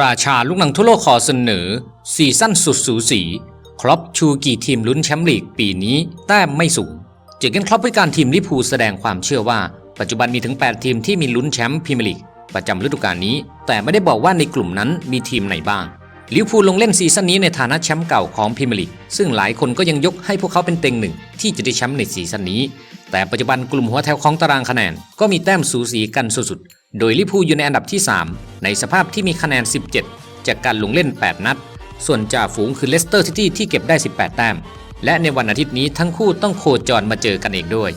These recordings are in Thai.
ราชาลูกหนังทั่วโลกขอเสนอซีซั่นสุดสูสีครอปชูกี่ทีมลุ้นแชมป์ลีกปีนี้แต้มไม่สูงเจอเกนครอปให้การทีมลิพูแสดงความเชื่อว่า ปัจจุบันมีถึง 8 ทีมที่มีลุ้นแชมป์พรีเมียร์ลีกประจำฤดูกาลนี้ แต่ไม่ได้บอกว่าในกลุ่มนั้นมีทีมไหนบ้างลิวพูลลงเล่นซีซั่นนี้ในฐานะแชมป์เก่าของพรีเมียร์ลีกซึ่งหลายคนก็ยังยกให้พวกเขาเป็นเต็งหนึ่งที่จะได้แชมป์ในซีซั่นนี้ แต่ปัจจุบันกลุ่มหัวแถวของตารางคะแนนก็มีแต้มสูสีกันสุดๆ โดยลิพูอยู่ในอันดับที่ 3 ในสภาพที่มีคะแนน 17 จากการลงเล่น 8 นัด ส่วนจ่าฝูงคือเลสเตอร์ซิตี้ที่เก็บได้ 18 แต้ม และในวันอาทิตย์นี้ทั้งคู่ต้องโคจรมาเจอกันเองด้วย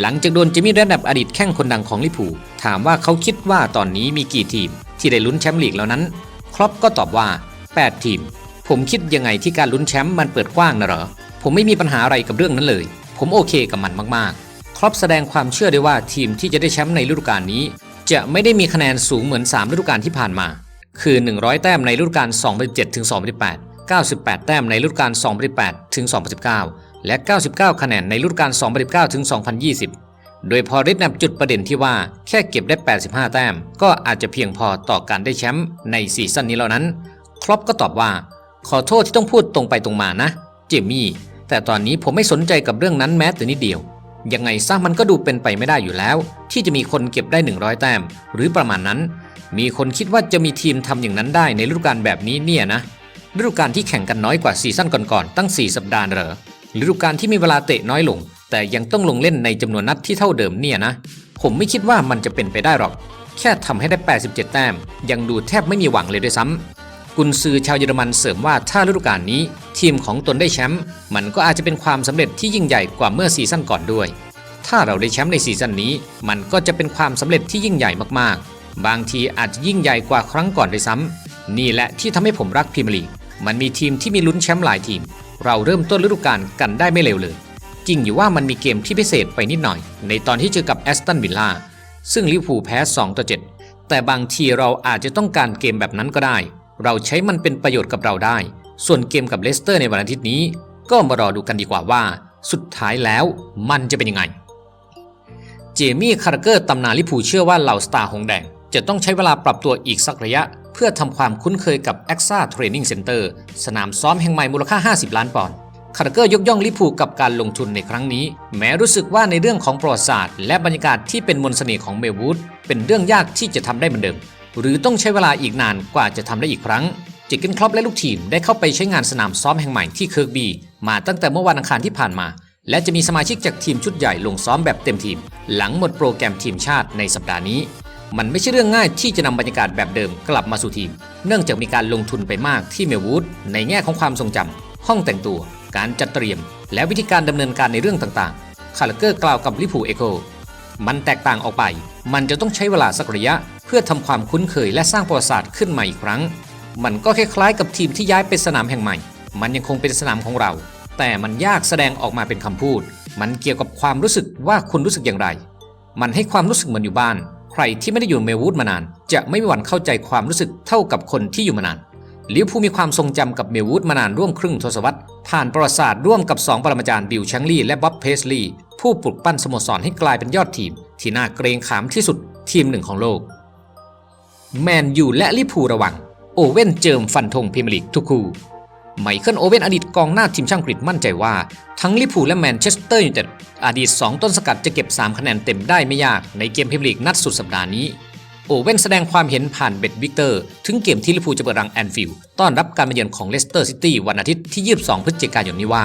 หลังจากโดนจิมมี่แรดดับอดีตแข้งคนดังของลิพูถามว่าเขาคิดว่าตอนนี้มีกี่ทีม ที่ได้ลุ้นแชมป์ลีกแล้วนั้น ครอปก็ตอบว่า 8 ทีม ผมคิดยังไงที่การลุ้นแชมป์มันเปิดกว้างนะเหรอ ผมไม่มีปัญหาอะไรกับเรื่องนั้นเลย ผมโอเคกับมันมากๆ ครอปแสดงความเชื่อได้ว่าทีมที่จะได้แชมป์ในฤดูกาลนี้ จะไม่ได้มีคะแนนสูงเหมือน 3 ฤดูกาลที่ผ่านมา คือ 100 แต้มในฤดูกาล2007ถึง2018 98 แต้มในฤดูกาล2018ถึง2019 และ 99 คะแนนในฤดูกาล2019ถึง2020 โดยพอริดนับจุดประเด็นที่ว่าแค่เก็บได้ 85 แต้ม ก็อาจจะเพียงพอต่อการได้แชมป์ในซีซั่นนี้แล้วนั้น ครอปก็ตอบว่า ขอโทษที่ต้องพูดตรงไปตรงมานะ เจมี่ แต่ตอนนี้ผมไม่สนใจกับเรื่องนั้นแม้แต่นิดเดียว ยังไงซะมันก็ดูเป็นไปไม่ได้อยู่แล้ว ที่จะมีคนเก็บได้ 100 แต้ม หรือประมาณนั้น มีคนคิดว่าจะมีทีมทำอย่างนั้นได้ในฤดูกาลแบบนี้เนี่ยนะฤดูกาลที่แข่งกันน้อยกว่าซีซั่นก่อนๆตั้ง 4 สัปดาห์เหรอฤดูกาลที่มีเวลาเตะน้อยลง แต่ยังต้องลงเล่นในจำนวนนัดที่เท่าเดิมเนี่ยนะ ผมไม่คิดว่ามันจะเป็นไปได้หรอก แค่ทำให้ได้ 87 แต้ม ยังดูแทบไม่มีหวังเลยด้วยซ้ำ กุนซือชาวเยอรมันเสริมว่าถ้าฤดูกาลนี้ ทีมของตนได้แชมป์มันก็อาจจะเป็นความสำเร็จที่ยิ่งใหญ่กว่าเมื่อซีซั่นก่อนด้วย ถ้าเราได้แชมป์ในซีซั่นนี้ มันก็จะเป็นความสำเร็จที่ยิ่งใหญ่มากๆ บางทีอาจจะยิ่งใหญ่กว่าครั้งก่อนด้วยซ้ำนี่แหละที่ทำให้ผมรักพรีเมียร์ลีกมันมีทีมที่มีลุ้นแชมป์หลายทีม เราเริ่มต้นฤดูกาลกันได้ไม่เร็วเลย จริงอยู่ว่ามันมีเกมที่พิเศษไปนิดหน่อย ในตอนที่เจอกับแอสตันวิลล่าซึ่งลิเวอร์พูลแพ้2ต่อ7แต่บางทีเราอาจจะต้องการเกมแบบนั้นก็ได้ เราใช้มันเป็นประโยชน์กับเราได้ ส่วนเกมกับเลสเตอร์ในวันอาทิตย์นี้ ก็มารอดูกันดีกว่าว่า สุดท้ายแล้วมันจะเป็นยังไง เจมี่คาร์เกอร์ตำนานลิพูเชื่อว่าเหล่าสตาร์หงแดง จะต้องใช้เวลาปรับตัวอีกสักระยะ เพื่อทำความคุ้นเคยกับ a x a Training Center สนามซ้อมแห่งใหม่มูลค่า 50 ล้านปอนด์คาร์เกอร์ยกย่องลิพูกับการลงทุนในครั้งนี้ แม้รู้สึกว่าในเรื่องของประวัติศาสตร์ และบรรยากาศที่เป็นมนต์เสน่ห์ของเมลวูดเป็นเรื่องยากที่จะทำได้เหมือนเดิม หรือต้องใช้เวลาอีกนานกว่าจะทำได้อีกครั้งเจเกนครอปและลูกทีมได้เข้าไปใช้งานสนามซ้อมแห่งใหม่ที่เคิร์กบีมาตั้งแต่เมื่อวันอังคารที่ผ่านมา และจะมีสมาชิกจากทีมชุดใหญ่ลงซ้อมแบบเต็มทีม หลังหมดโปรแกรมทีมชาติในสัปดาห์นี้ มันไม่ใช่เรื่องง่ายที่จะนำบรรยากาศแบบเดิมกลับมาสู่ทีม เนื่องจากมีการลงทุนไปมากที่เมลวูดในแง่ของความทรงจำห้องแต่งตัว การจัดเตรียม และวิธีการดำเนินการในเรื่องต่างๆคาร์เกอร์กล่าวกับลิพูเอโก มันแตกต่างออกไป มันจะต้องใช้เวลาสักระยะ เพื่อทำความคุ้นเคยและสร้างประวัติศาสตร์ขึ้นมาอีกครั้ง มันก็คล้ายๆกับทีมที่ย้ายไปสนามแห่งใหม่ มันยังคงเป็นสนามของเรา แต่มันยากแสดงออกมาเป็นคำพูด มันเกี่ยวกับความรู้สึกว่าคุณรู้สึกอย่างไร มันให้ความรู้สึกเหมือนอยู่บ้าน ใครที่ไม่ได้อยู่เมลวูดมานาน จะไม่มีวันเข้าใจความรู้สึกเท่ากับคนที่อยู่มานานลิวอร์พูลมีความทรงจำกับเมลวูดมานานร่วมครึ่งทศวรรษผ่านประวัติศาสตร์ร่วมกับ 2 ปรมาจารย์บิลชังลีและบ๊อบเพสลีย์ ผู้ปลุกปั้นสโมสรให้กลายเป็นยอดทีม ที่น่าเกรงขามที่สุดทีมหนึ่งของโลก แมนยูและลิพูระวัง โอเว่นเจิมฟันธงพรีเมียร์ลีกทุกคู่ไมเคิลโอเว่นอดีตกองหน้าทีมช่างกรีกมั่นใจว่า ทั้งลิพูและแมนเชสเตอร์ยูไนเต็ดอดีต 2 ต้นสกัดจะเก็บ 3 คะแนนเต็มได้ไม่ยากในเกมพรีเมียร์ลีกนัดสุดสัปดาห์นี้โอเว่นแสดงความเห็นผ่านเบ็ดวิกเตอร์ถึงเกมที่ลิพูจะเปิดรังแอนฟิลด์ต้อนรับการมาเยือนของเลสเตอร์ซิตี้วันอาทิตย์ที่ 22 พฤศจิกายนนี้ว่า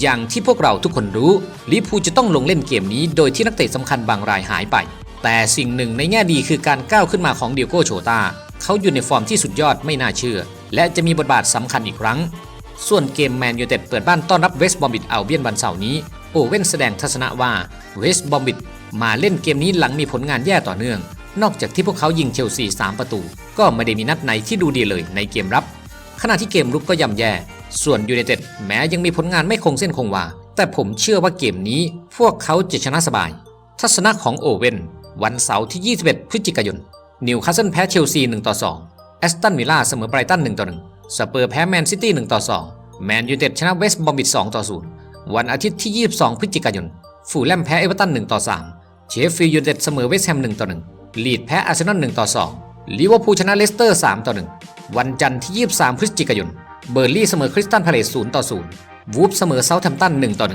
อย่างที่พวกเราทุกคนรู้ลิพูจะต้องลงเล่นเกมนี้โดยที่นักเตะสำคัญบางรายหายไป แต่สิ่งหนึ่งในแง่ดีคือการก้าวขึ้นมาของเดียโก้โชตาเขาอยู่ในฟอร์มที่สุดยอดไม่น่าเชื่อ และจะมีบทบาทสำคัญอีกครั้ง ส่วนเกมแมนยูเต็ดเปิดบ้านต้อนรับเวสต์บอมบิดเอัลเบียนวันเสาร์นี้โอเว่นแสดงทัศนะว่าเวสต์บอมบิดมาเล่นเกมนี้หลังมีผลงานแย่ต่อเนื่อง นอกจากที่พวกเขายิงเชลซี3ประตู ก็ไม่ได้มีนัดไหนที่ดูดีเลยในเกมรับ ขณะที่เกมรุกก็ย่ำแย่ ส่วนยูไนเต็ดแม้ยังมีผลงานไม่คงเส้นคงวา แต่ผมเชื่อว่าเกมนี้พวกเขาจะชนะสบาย ทัศนะของโอเว่น วันเสาร์ที่ 21 พฤศจิกายน นิวคาสเซิลแพ้เชลซี1ต่อ2แอสตันวิลล่าเสมอไบรตัน1ต่อ1สเปอร์แพ้แมนซิตี้1ต่อ2แมนยูไนเต็ดชนะเวสต์บอมบิด2ต่อ0วันอาทิตย์ที่ 22 พฤศจิกายน ฟูลแลมแพ้เอเวอร์ตัน1ต่อ3เชฟฟิลด์ยูไนเต็ดเสมอเวสต์แฮม1ต่อ1ลีดแพ้อาร์เซนอล1ต่อ2ลิเวอร์พูลชนะเลสเตอร์3ต่อ1วันจันทร์ที่ 23 พฤศจิกายน เบอร์ลี่เสมอคริสตันพาเลซ0ต่อ0วูฟเสมอเซาท์แฮมตัน1ต่อ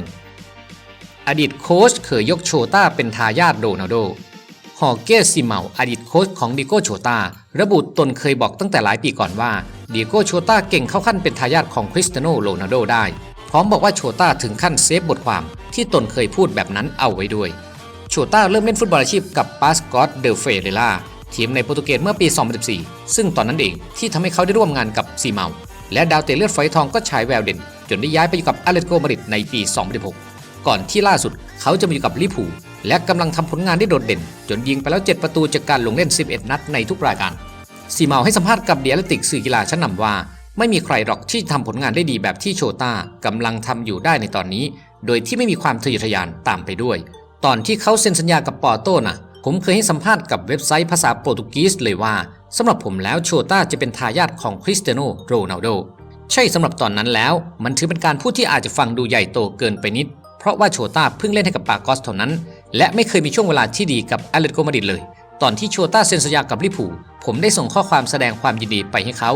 1อดีตโค้ชเคยยกโชต้าเป็นทายาทโรนัลโดฮอเกสซิเมาอดีตโค้ชของดิโก้โชตาระบุตนเคยบอกตั้งแต่หลายปีก่อนว่าดิโก้โชตาเก่งเข้าขั้นเป็นทายาทของคริสเตียโนโรนัลโดได้ พร้อมบอกว่าโชตาถึงขั้นเซฟบทความที่ตนเคยพูดแบบนั้นเอาไว้ด้วย โชต้าเริ่มเล่นฟุตบอลอาชีพกับปาสกอตเดลเฟเรล่าทีมในโปรตุเกสเมื่อปี 2014 ซึ่งตอนนั้นเองที่ทำให้เขาได้ร่วมงานกับซีเมา และดาวเตะเลือดฝอยทองก็ฉายแววเด่น จนได้ย้ายไปอยู่กับอาเลตโกมาริดในปี 2016 ก่อนที่ล่าสุดเขาจะมาอยู่กับลิเวอร์พูและกำลังทำผลงานได้โดดเด่น จนยิงไปแล้ว 7 ประตูจากการลงเล่น 11 นัดในทุกรายการซีเมาให้สัมภาษณ์กับเดียลติกสื่อกีฬาชั้นนำว่า ไม่มีใครหรอกที่ทำผลงานได้ดีแบบที่โชต้ากำลังทำอยู่ได้ในตอนนี้ โดยที่ไม่มีความทะเยอทะยานตามไปด้วย ตอนที่เขาเซ็นสัญญากับปอร์โต้นะ ผมเคยให้สัมภาษณ์กับเว็บไซต์ภาษาโปรตุเกสเลยว่าสำหรับผมแล้วโชต้าจะเป็นทายาทของคริสเตียโนโรนัลโดใช่สำหรับตอนนั้นแล้ว มันถือเป็นการพูดที่อาจจะฟังดูใหญ่โตเกินไปนิด เพราะว่าโชต้าเพิ่งเล่นให้กับปากอสเท่านั้น และไม่เคยมีช่วงเวลาที่ดีกับอตเลตโกมาดิดเลย ตอนที่โชต้าเซ็นสัญญากับลิเวอร์พูลผมได้ส่งข้อความแสดงความยินดีไปให้เขา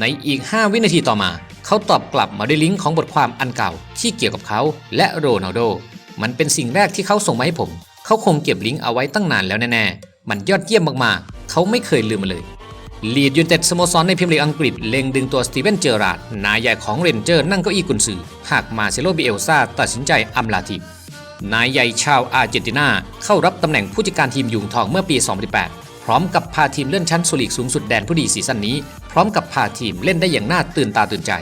ในอีก 5 วินาทีต่อมา เขาตอบกลับมาด้วยลิงก์ของบทความอันเก่าที่เกี่ยวกับเขาและโรนัลโดมันเป็นสิ่งแรกที่เขาส่งมาให้ผม เขาคงเก็บลิงก์เอาไว้ตั้งนานแล้วแน่ๆ มันยอดเยี่ยมมากๆ เขาไม่เคยลืมมันเลยลีดยูนเต็ดสโมสรในพรีเมียร์ลีกอังกฤษเล็งดึงตัวสตีเวนเจอราร์ดนายใหญ่ของเรนเจอร์นั่งเก้าอี้กุนซือ หากมาเซโลบิเอลซาตัดสินใจอำลาทีม นายใหญ่ชาวอาร์เจนตินาเข้ารับตำแหน่งผู้จัดการทีมยุงทองเมื่อปี 2018 พร้อมกับพาทีมเลื่อนชั้นสูลีกสูงสุดแดนผู้ดีซีซั่นนี้ พร้อมกับพาทีมเล่นได้อย่างน่าตื่นตาตื่นใจ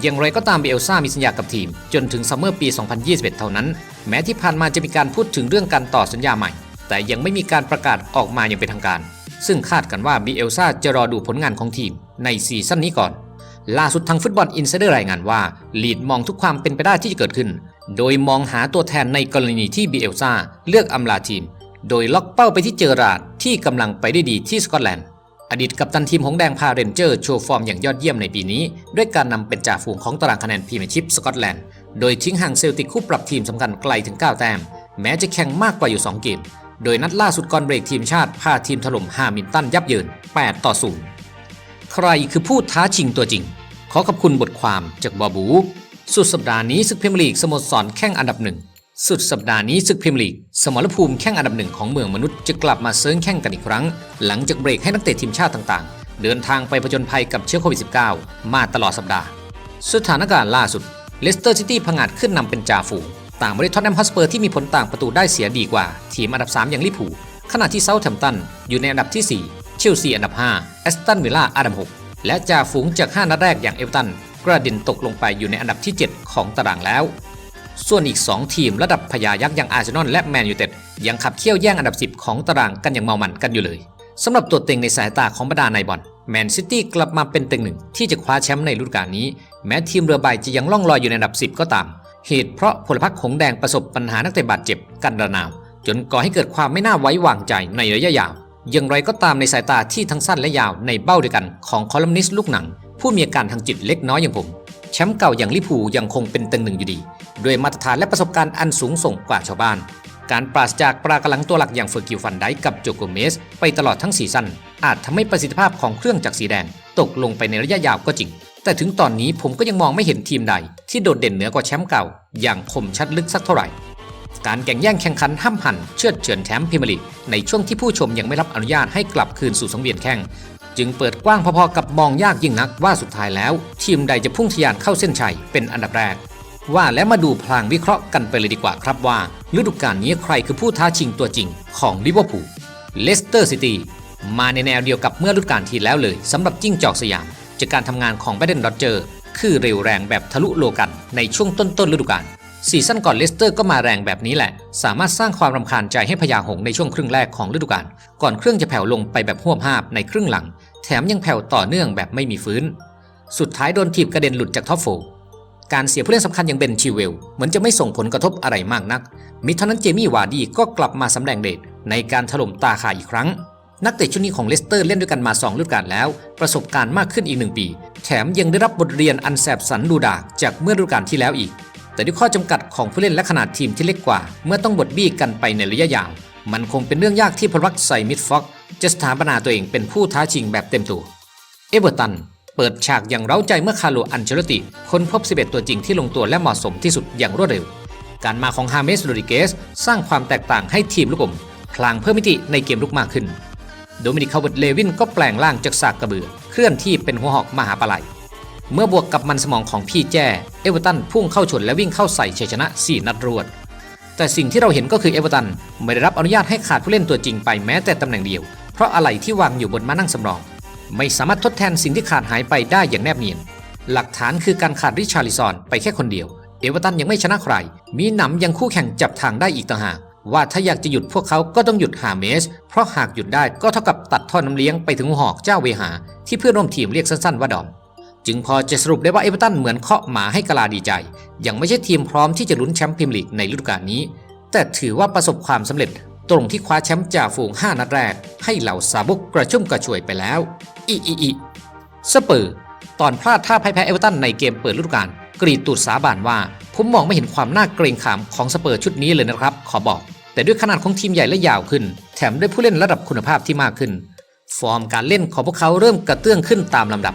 อย่างไรก็ตามเบลซ่ามีสัญญากับทีม จนถึงซัมเมอร์ปี 2021 เท่านั้น แม้ที่ผ่านมาจะมีการพูดถึงเรื่องการต่อสัญญาใหม่ แต่ยังไม่มีการประกาศออกมาอย่างเป็นทางการ ซึ่งคาดกันว่าบีเอลซาจะรอดูผลงานของทีมในซีซั่นนี้ก่อน ล่าสุดทางฟุตบอลอินไซเดอร์รายงานว่าลีดมองทุกความเป็นไปได้ที่จะเกิดขึ้น โดยมองหาตัวแทนในกรณีที่บีเอลซาเลือกอำลาทีม โดยล็อกเป้าไปที่เจอราร์ดที่กำลังไปได้ดีที่สกอตแลนด์อดีตกัปตันทีมหงแดงพาเรนเจอร์โชว์ฟอร์มอย่างยอดเยี่ยมในปีนี้ ด้วยการนำเป็นจ่าฝูงของตารางคะแนนพรีเมียร์ชิพสกอตแลนด์ โดยทิ้งห่างเซลติกคู่ปรับทีมสำคัญไกลถึง 9 แต้ม แม้จะแข่งมากกว่าอยู่ 2 เกม โดยนัดล่าสุดก่อนเบรกทีมชาติพาทีมถล่มฮามิลตันยับเยิน 8 ต่อ 0 ใครคือผู้ท้าชิงตัวจริง ขอขอบคุณบทความจากบอบู สุดสัปดาห์นี้ศึกพรีเมียร์ลีกสโมสรแข่งอันดับหนึ่งสุดสัปดาห์นี้ศึกพรีเมียร์ลีก สมรภูมิแข่งอันดับหนึ่งของเมืองมนุษย์จะกลับมาเซิร์งแข่งกันอีกครั้ง หลังจากเบรกให้นักเตะทีมชาติต่างๆ เดินทางไปผจญภัยกับเชื้อโควิด -19 มาตลอดสัปดาห์ สถานการณ์ล่าสุด เลสเตอร์ซิตี้ผงาดขึ้นนำเป็นจ่าฝูงต่างบริทอตแนมฮอสเปอร์ที่มีผลต่างประตูได้เสียดีกว่า ทีมอันดับ 3 อย่างลิเวอร์พูขณะที่เซาท์แฮมป์ตันอยู่ในอันดับที่ 4 เชลซีอันดับ 5 แอสตันวิลล่าอันดับ 6 และจ่าฝูงจาก 5 นัดแรกอย่างเอเวอร์ตันกระเด็นตกลงไปอยู่ในอันดับที่ 7 ของตารางแล้ว ส่วนอีก 2 ทีมระดับพญายักษ์อย่างอาร์เซนอลและแมนยูเต็ดยังขับเคี่ยวแย่งอันดับ 10 ของตารางกันอย่างเมามันกันอยู่เลยสำหรับตัวเต็งในสายตาของบรรดานายบอลแมนซิตี้กลับมาเป็นเต็งหนึ่งที่จะคว้าแชมป์ในฤดูกาลนี้ แม้ทีมเรือใบจะยังล่องลอยอยู่ในอันดับ 10 ก็ตาม เหตุเพราะพลพรรคหงแดงประสบปัญหานักเตะบาดเจ็บกันระนาว จนก่อให้เกิดความไม่น่าไว้วางใจในระยะยาว อย่างไรก็ตามในสายตาที่ทั้งสั้นและยาวในเบ้าเดียวกันของคอลัมนิสต์ลูกหนัง ผู้มีอาการทางจิตเล็กน้อยอย่างผมแชมป์เก่าอย่างลิพูยังคงเป็นต็งหนึ่งอยู่ดี ด้วยมาตรฐานและประสบการณ์อันสูงส่งกว่าชาวบ้าน การปราศจากปรากำลังตัวหลักอย่างเฟอร์กิลฟันไดกับโจโกเมส ไปตลอดทั้งซีซั่นอาจทำให้ประสิทธิภาพของเครื่องจักรสีแดง ตกลงไปในระยะยาวก็จริง แต่ถึงตอนนี้ผมก็ยังมองไม่เห็นทีมใด ที่โดดเด่นเหนือกว่าแชมป์เก่า อย่างคมชัดลึกสักเท่าไหร่ การแข่งแย่งแข่งขันห้ามหันเชือดเฉือนแชมป์พรีเมียร์ลีกในช่วงที่ผู้ชมยังไม่รับอนุญาตให้กลับคืนสู่สังเวียนแข่งจึงเปิดกว้างพอๆกับมองยากยิ่งนักว่าสุดท้ายแล้ว ทีมใดจะพุ่งทะยานเข้าเส้นชัยเป็นอันดับแรก ว่าแล้วมาดูพลางวิเคราะห์กันไปเลยดีกว่าครับว่า ฤดูกาลนี้ใครคือผู้ท้าชิงตัวจริงของลิเวอร์พูลเลสเตอร์ซิตี้มาในแนวเดียวกับเมื่อฤดูกาลที่แล้วเลยสำหรับจิ้งจอกสยาม จากการทำงานของแบดเดนดอจเจอร์คือเร็วแรงแบบทะลุโลกันในช่วงต้นๆฤดูกาลซีซั่นก่อนเลสเตอร์ก็มาแรงแบบนี้แหละ สามารถสร้างความรำคาญใจให้พญาหงในช่วงครึ่งแรกของฤดูกาลก่อนเครื่องจะแผ่วลงไปแบบหวบหาบในครึ่งหลัง แถมยังแผ่วต่อเนื่องแบบไม่มีฟื้น สุดท้ายโดนถีบกระเด็นหลุดจากท็อปโฟการเสียผู้เล่นสำคัญอย่างเบนชิเวลเหมือนจะไม่ส่งผลกระทบอะไรมากนัก มิเท่านั้นเจมี่วาร์ดีก็กลับมาสำแดงเดชในการถล่มตาข่ายอีกครั้ง นักเตะชุดนี้ของเลสเตอร์เล่นด้วยกันมา2ฤดูกาลแล้ว ประสบการณ์มากขึ้นอีกหนึ่งปี แถมยังได้รับบทเรียนอันแสบสันดูดากจากเมื่อฤดูกาลที่แล้วอีก แต่ด้วยข้อจำกัดของผู้เล่นและขนาดทีมที่เล็กกว่า เมื่อต้องบดบี้กันไปในระยะยาว มันคงเป็นเรื่องยากที่พลวักไซมิดฟ็อกจะสถาปนาตัวเองเป็นผู้ท้าชิงแบบเต็มตัว เอเวอร์ตันเปิดฉากอย่างเร้าใจเมื่อคาร์โลอันเชลติค้นพบ 11 ตัวจริงที่ลงตัวและเหมาะสมที่สุดอย่างรวดเร็ว การมาของฮาเมสโรดิเกสสร้างความแตกต่างให้ทีมลูกอมพลางเพิ่มมิติในเกมลุกมากขึ้น โดมินิกคาเวิร์ดเลวินก็แปลงร่างจากสากกระเบือ เคลื่อนที่เป็นหัวหอกมหาปลาไหลเมื่อบวกกับมันสมองของพี่แจ้เอเวอร์ตันพุ่งเข้าชนและวิ่งเข้าใส่ชัยชนะ 4 นัดรวด แต่สิ่งที่เราเห็นก็คือเอเวอร์ตันไม่ได้รับอนุญาตให้ขาดผู้เล่นตัวจริงไปแม้แต่ตำแหน่งเดียว เพราะอะไรที่วางอยู่บนม้านั่งสำรอง ไม่สามารถทดแทนสิ่งที่ขาดหายไปได้อย่างแนบเนียน หลักฐานคือการขาดริชาร์ลิซอนไปแค่คนเดียว เอเวอร์ตันยังไม่ชนะใคร มีหนำยังคู่แข่งจับทางได้อีกต่างหาก ว่าถ้าอยากจะหยุดพวกเขาก็ต้องหยุดหาเมส เพราะหากหยุดได้ก็เท่ากับตัดท่อน้ำเลี้ยงไปถึงหอกเจ้าเวหา ที่เพื่อนร่วมทีมเรียกสั้นๆว่าดอม จึงพอจะสรุปได้ว่าเอเวอร์ตันเหมือนเคาะหมาให้กลาดีใจ ยังไม่ใช่ทีมพร้อมที่จะลุ้นแชมป์พรีเมียร์ลีกในฤดูกาลนี้ แต่ถือว่าประสบความสำเร็จ ตรงที่คว้าแชมป์จ่าฝูง 5 นัดแรก ให้เหล่าซาบุกกระชุ่มกระชวยไปแล้วอีอีอีสเปอร์ตอนพลาดท่าพ่ายแพ้เอเวอร์ตันในเกมเปิดฤดูกาลกรีดตูดสาบานว่าผมมองไม่เห็นความน่าเกรงขามของสเปอร์ชุดนี้เลยนะครับ ขอบอก แต่ด้วยขนาดของทีมใหญ่และยาวขึ้น แถมด้วยผู้เล่นระดับคุณภาพที่มากขึ้น ฟอร์มการเล่นของพวกเขาเริ่มกระเตื้องขึ้นตามลำดับ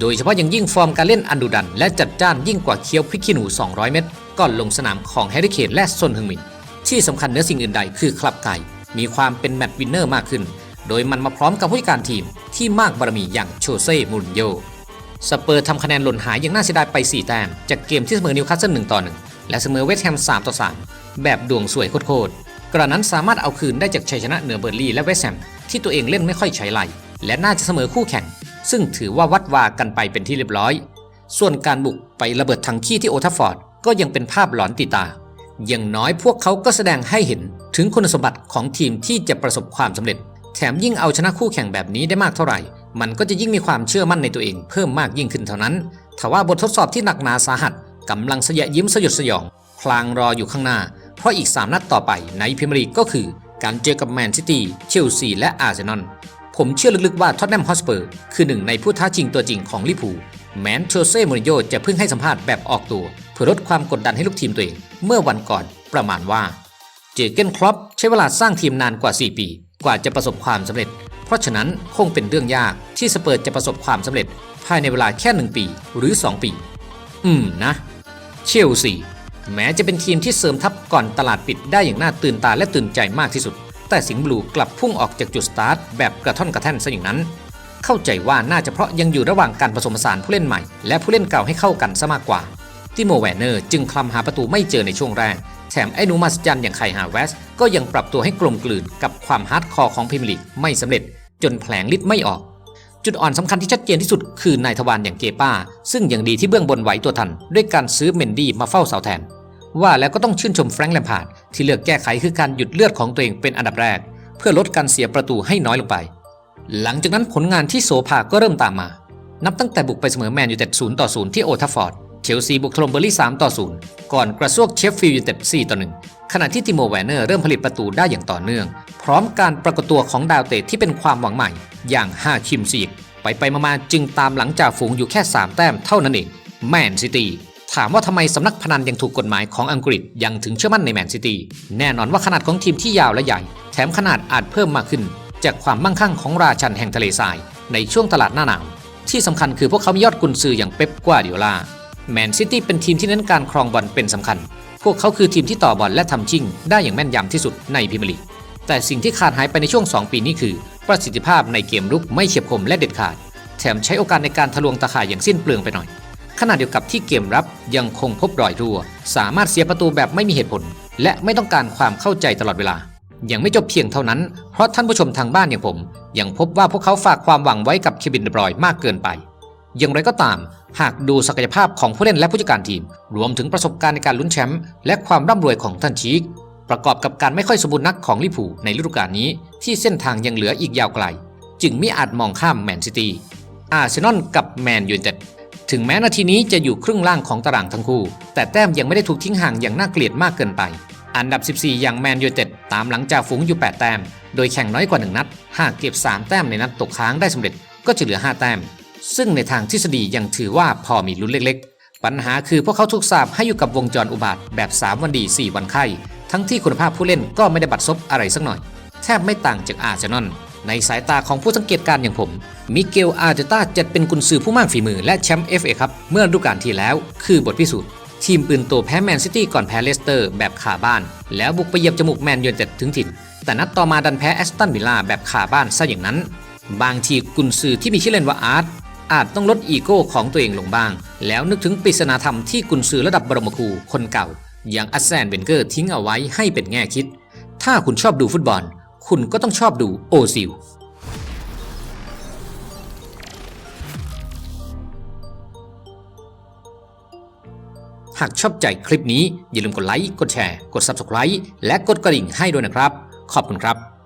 โดยเฉพาะอย่างยิ่งฟอร์มการเล่นอันดุดัน และจัดจ้านยิ่งกว่าเคี้ยวพริกขี้หนู 200 เม็ดก่อนลงสนามของแฮร์รี่เคนและซนฮึงมิน ที่สำคัญเหนือสิ่งอื่นใดคือคลับไก่มีความเป็นแมตช์วินเนอร์มากขึ้น โดยมันมาพร้อมกับผู้จัดการทีมที่มากบารมีอย่างโชเซ่มูรินโญ่สเปอร์ทำคะแนนหล่นหายอย่างน่าเสียดายไป 4 แต้มจากเกมที่เสมอนิวคาสเซิล1ต่อ1และเสมอเวสต์แฮม3ต่อ3แบบดวงสวยโคตร กระนั้นสามารถเอาคืนได้จากชัยชนะเหนือเบอร์ลี่และเวสแฮมที่ตัวเองเล่นไม่ค่อยใช้ไหลและน่าจะเสมอคู่แข่ง ซึ่งถือว่าวัดวากันไปเป็นที่เรียบร้อย ส่วนการบุกไประเบิดถังขี้ที่โอทัฟฟอร์ดก็ยังเป็นภาพหลอนติตา อย่างน้อยพวกเขาก็แสดงให้เห็นถึงคุณสมบัติของทีมที่จะประสบความสำเร็จ แถมยิ่งเอาชนะคู่แข่งแบบนี้ได้มากเท่าไหร่ มันก็จะยิ่งมีความเชื่อมั่นในตัวเองเพิ่มมากยิ่งขึ้นเท่านั้นทว่าบททดสอบที่หนักหนาสาหัสกำลังสยะยิ้มสยดสยอง พลางรออยู่ข้างหน้า เพราะอีก 3 นัดต่อไปในพรีเมียร์ลีกก็คือ การเจอกับแมนซิตี้ เชลซี และอาร์เซนอล ผมเชื่อลึกๆว่าท็อตแนมฮอสเปอร์คือหนึ่งในผู้ท้าชิงตัวจริงของลิเวอร์พูแม้นโชเซ่มูรินโญ่จะเพิ่งให้สัมภาษณ์แบบออกตัว เพื่อลดความกดดันให้ลูกทีมตัวเอง เมื่อวันก่อนประมาณว่า เจอเกนครอปใช้เวลาสร้างทีมนานกว่า 4 ปี กว่าจะประสบความสำเร็จ เพราะฉะนั้นคงเป็นเรื่องยากที่สเปอร์จะประสบความสำเร็จ ภายในเวลาแค่ 1 ปีหรือ 2 ปี อืมนะ เชลซี แม้จะเป็นทีมที่เสริมทัพก่อนตลาดปิดได้อย่างน่าตื่นตาและตื่นใจมากที่สุด แต่สิงห์บลูกลับพุ่งออกจากจุดสตาร์ทแบบกระท่อนกระแท่นซะอย่างนั้น เข้าใจว่าน่าจะเพราะยังอยู่ระหว่างการผสมผสานผู้เล่นใหม่ และผู้เล่นเก่าให้เข้ากันซะมากกว่าติโมแวนเนอร์จึงคลำหาประตูไม่เจอในช่วงแรก แถมไอ้หนูมาสจันอย่างไคฮาเวสก็ยังปรับตัวให้กลมกลืนกับความฮาร์ดคอร์ของพรีเมียร์ลีกไม่สำเร็จ จนแผลงฤทธิ์ไม่ออก จุดอ่อนสำคัญที่ชัดเจนที่สุดคือนายทวารอย่างเกป้า ซึ่งอยังดีที่เบื้องบนไหวตัวทัน ด้วยการซื้อเมนดี้มาเฝ้าเสาแทน ว่าแล้วก็ต้องชื่นชมแฟรงค์แลมพาร์ดที่เลือกแก้ไขคือการหยุดเลือดของตัวเองเป็นอันดับแรก เพื่อลดการเสียประตูให้น้อยลงไป หลังจากนั้นผลงานที่โซภาก็เริ่มตามมา นับตั้งแต่บุกไปเสมอแมนยูเต็ด0ต่อ0ที่โอทัฟฟอร์ดเชลซีบุกถล่มเบอร์ลี่3ต่อ0ก่อนกระซวกเชฟฟิลด์ยูเต็ด4ต่อ1ขณะที่ติโมแวนเนอร์เริ่มผลิตประตูได้อย่างต่อเนื่อง พร้อมการปรากฏตัวของดาวเตะที่เป็นความหวังใหม่ อย่างฮาคิมซีกไปไปๆมาๆจึงตามหลังจากฝูงอยู่แค่ 3 แต้มเท่านั้นเองแมนซิตี้ ถามว่าทำไมสำนักพนันยังถูกกฎหมายของอังกฤษยังถึงเชื่อมั่นในแมนซิตี้แน่นอนว่าขนาดของทีมที่ยาวและใหญ่ แถมขนาดอาจเพิ่มมากขึ้น จากความมั่งคั่งของราชันแห่งทะเลทราย ในช่วงตลาดหน้าหนาวที่สำคัญคือพวกเขามียอดกุนซืออย่างเป๊ปกวาดิโอลาแมนซิตี้เป็นทีมที่เน้นการครองบอลเป็นสำคัญ พวกเขาคือทีมที่ต่อบอลและทำชิ่ง ได้อย่างแม่นยำที่สุดในพรีเมียร์ลีกแต่สิ่งที่ขาดหายไปในช่วง 2 ปีนี้คือ ประสิทธิภาพในเกมรุกไม่เฉียบคมและเด็ดขาด แถมใช้โอกาสในการทะลวงตะข่ายอย่างสิ้นเปลืองไปหน่อย ขณะเดียวกับที่เกมรับยังคงพบรอยรั่ว สามารถเสียประตูแบบไม่มีเหตุผล และไม่ต้องการความเข้าใจตลอดเวลา ยังไม่จบเพียงเท่านั้น เพราะท่านผู้ชมทางบ้านอย่างผม ยังพบว่าพวกเขาฝากความหวังไว้กับเควินเดบรอยมากเกินไป อย่างไรก็ตาม หากดูศักยภาพของผู้เล่นและผู้จัดการทีม รวมถึงประสบการณ์ในการลุ้นแชมป์และความร่ำรวยของท่านชีกประกอบกับการไม่ค่อยสมบูรณ์นักของลิเวอร์พูลในฤดูกาลนี้ ที่เส้นทางยังเหลืออีกยาวไกล จึงไมิอาจมองข้ามแมนซิตี้อาร์เซนอลกับแมนยูไนเต็ด ถึงแม้นาทีนี้จะอยู่ครึ่งล่างของตารางทั้งคู่ แต่แต้มยังไม่ได้ถูกทิ้งห่างอย่างน่าเกลียดมากเกินไป อันดับ 14 อย่างแมนยูเต็ดตามหลังจากฝูงอยู่ 8 แต้ม โดยแข่งน้อยกว่า 1 นัด หากเก็บ 3 แต้มในนัดตกค้างได้สำเร็จก็จะเหลือ 5 แต้ม ซึ่งในทางทฤษฎียังถือว่าพอมีลุ้นเล็ก ๆ ปัญหาคือพวกเขาถูกสาบให้อยู่กับวงจรอุบาทแบบ 3 วันดี 4 วันไข้ ทั้งที่คุณภาพผู้เล่นก็ไม่ได้บัดซบอะไรสักหน่อย แทบไม่ต่างจากอาร์เซนอล ในสายตาของผู้สังเกตการอย่างผม มิเกล อาร์เตต้าจัดเป็นกุนซือผู้มากฝีมือและแชมป์ FA ครับ เมื่อฤดูกาลที่แล้ว คือบทพิสูจน์ ทีมปืนโตแพ้แมนซิตี้ก่อนแพ้เลสเตอร์แบบขาบ้าน แล้วบุกไปเหยียบจมูกแมนยูนเต็ดถึงถิ่น แต่นัดต่อมาดันแพ้แอสตันวิลล่าแบบขาบ้านซะอย่างนั้น บางทีกุนซือที่มีชื่อเล่นว่าอาร์ตอาจต้องลดอีโก้ของตัวเองลงบ้าง แล้วนึกถึงปริศนาธรรมที่กุนซือระดับบรมครูคนเก่า อย่างอัสแซนเวนเกอร์ทิ้งเอาไว้ให้เป็นแง่คิด ถ้าคุณชอบดูฟุตบอล คุณก็ต้องชอบดูโอซิลหากชอบใจคลิปนี้อย่าลืมกดไลค์ กดแชร์ กด Subscribe และกดกระดิ่งให้ด้วยนะครับ ขอบคุณครับ